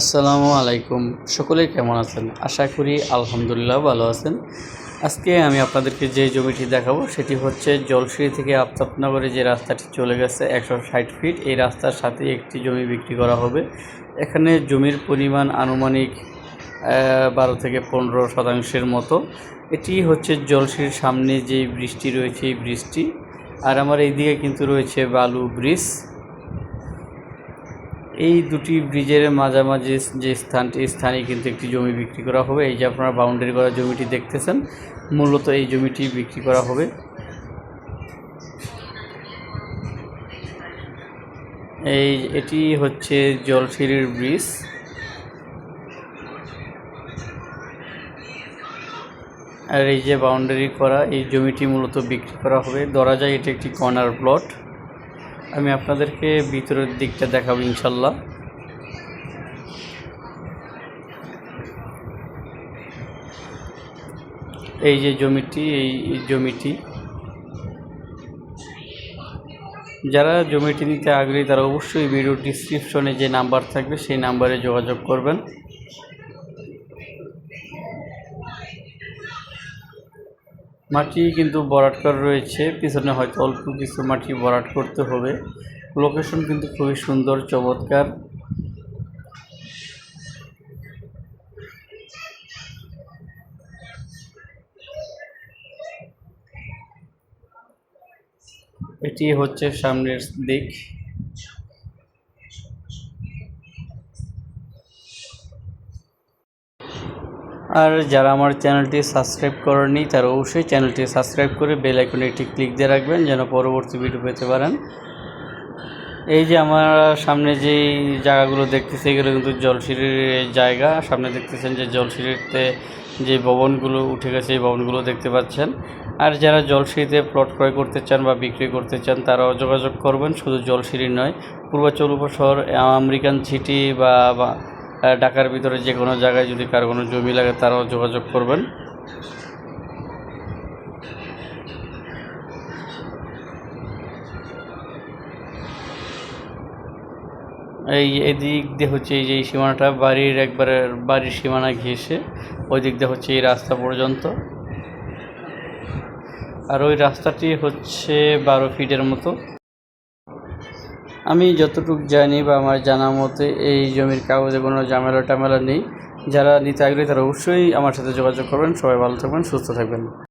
আসসালামু আলাইকুম। সকলে কেমন আছেন? আশা করি আলহামদুলিল্লাহ ভালো আছেন। আজকে আমি আপনাদেরকে যে জমিটি দেখাবো, সেটি হচ্ছে জলসিঁড়ি থেকে আফতাবনগরে যে রাস্তাটি চলে গেছে একশো ষাট ফিট এই রাস্তার সাথে একটি জমি বিক্রি করা হবে। এখানে জমির পরিমাণ আনুমানিক বারো থেকে পনেরো শতাংশের মতো। এটি হচ্ছে জলসিঁড়ির সামনে যে বৃষ্টি রয়েছে, এই বৃষ্টি আর আমার এইদিকে কিন্তু রয়েছে বালু ব্রিজ। এই দুটি ব্রিজের মাঝামাঝি যে স্থানটি স্থানে কিন্তু একটি জমি বিক্রি করা হবে। এই যে আপনারা বাউন্ডারি করা জমিটি দেখতেছেন, মূলত এই জমিটি বিক্রি করা হবে। এই এটি হচ্ছে জলসিঁড়ির ব্রিজ। আর এই যে বাউন্ডারি করা, এই জমিটি মূলত বিক্রি করা হবে। ধরা যায় এটি একটি কর্নার প্লট আমি আপনাদেরকে ভিতরের দিকটা দেখাবো ইনশাল্লাহ। এই যে জমিটি, এই জমিটি। যারা জমিটি নিতে আগ্রহী, তারা অবশ্যই ভিডিও ডিসক্রিপশনে যে নাম্বার থাকবে, সেই নাম্বারে যোগাযোগ করবেন। মাটি কিন্তু বরাট রয়েছে, পিছনে হয়তো অল্প কিছু মাটি বরাট করতে হবে। লোকেশন কিন্তু খুবই সুন্দর, চমৎকার। এটি হচ্ছে সামনের দিক। আর যারা আমার চ্যানেলটি সাবস্ক্রাইব করেনি তারা অবশ্যই চ্যানেলটি সাবস্ক্রাইব করে বেল আইকনে একটি ক্লিক দিয়ে রাখবেন যেন পরবর্তী ভিডিও পেতে পারেন। এই যে আমার সামনে যেই জায়গাগুলো দেখতেছি, এগুলো কিন্তু জলসিঁড়ির জায়গা। সামনে দেখতেছেন যে জলসিঁড়িতে যে ভবনগুলো উঠে গেছে, এই ভবনগুলো দেখতে পাচ্ছেন। আর যারা জলসিঁড়িতে প্লট ক্রয় করতে চান বা বিক্রি করতে চান, তারাও যোগাযোগ করবেন। শুধু জলসিঁড়ি নয়, পূর্বাচল উপশহর, আমেরিকান সিটি বা ঢাকার ভিতরে যে কোনো জায়গায় যদি কারও কোনো জমি লাগে তারাও যোগাযোগ করবেন। এই এদিক দিয়ে হচ্ছে এই যে সীমানাটা, বাড়ির একবারে বাড়ির সীমানা ঘেঁষে ওই দিক দিয়ে হচ্ছে এই রাস্তা পর্যন্ত। আর ওই রাস্তাটি হচ্ছে বারো ফিটের মতো। আমি যতটুকু জানি বা আমার জানা মতে এই জমির কাগজে কোনো ঝামেলা টামেলা নেই। যারা নিতে আগ্রহী তারা অবশ্যই আমার সাথে যোগাযোগ করবেন। সবাই ভালো থাকবেন, সুস্থ থাকবেন।